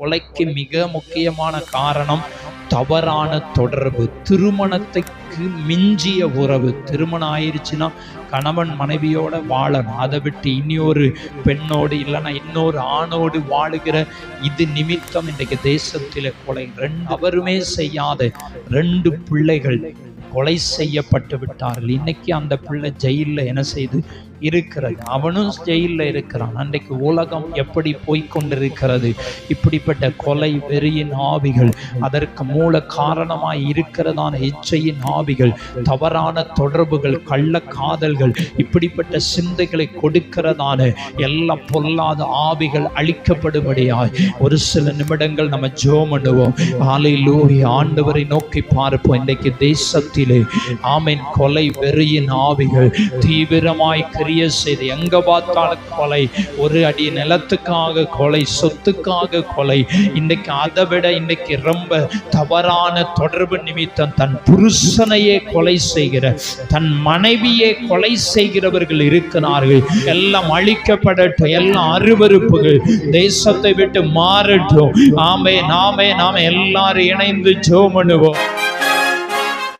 கொலைக்கு மிக முக்கியமான காரணம் தவறான தொடர்பு. திருமணத்துக்கு மிஞ்சிய உறவு. திருமணம் ஆயிருச்சுன்னா கணவன் மனைவியோட வாழணும் அதை விட்டு இன்னொரு பெண்ணோடு இல்லைன்னா இன்னொரு ஆணோடு வாழுகிற இது நிமித்தம் இன்றைக்கு தேசத்தில் கொலை. ரெண்டு அவருமே செய்யாத ரெண்டு பிள்ளைகள் கொலை செய்யப்பட்டு விட்டார்கள். இன்னைக்கு அந்த பிள்ளை ஜெயிலில் என்ன செய்து? இருக்கிறது. அவனும் ஜெயிலில் இருக்கிறான். அன்றைக்கு உலகம் எப்படி போய்க்கொண்டிருக்கிறது? இப்படிப்பட்ட கொலை வெறியின் ஆவிகள் அதற்கு மூல காரணமாய் இருக்கிறதான இச்சையின் ஆவிகள் தவறான தொடர்புகள் கள்ள காதல்கள் இப்படிப்பட்ட சிந்தைகளை கொடுக்கிறதான எல்லா பொல்லாத ஆவிகள் அழிக்கப்படும்படியாய் ஒரு சில நிமிடங்கள் நம்ம ஜோம் பண்ணுவோம். ஆலையிலூரி ஆண்டவரை நோக்கி பார்ப்போம். இன்றைக்கு தேசத்தில் ஆமீன் கொலை வெறியின் ஆவிகள். தீவிரமாய் கிரிய செய்து எங்க பார்த்தாலும் கொலை. ஒரு அடி நிலத்துக்காக கொலை சொத்துக்காக கொலை. இன்னைக்கு அதை விட இன்னைக்கு ரொம்ப தவறான தொடர்பு நிமித்தம் தன் புருஷனையே கொலை செய்கிற தன் மனைவியே கொலை செய்கிறவர்கள் இருக்கிறார்கள். எல்லாம் அழிக்கப்படட்டும் எல்லாம் அருவருப்புகள். தேசத்தை விட்டு மாறட்டும். ஆமே நாமே நாம எல்லாரும் இணைந்து ஜோமனுவோம்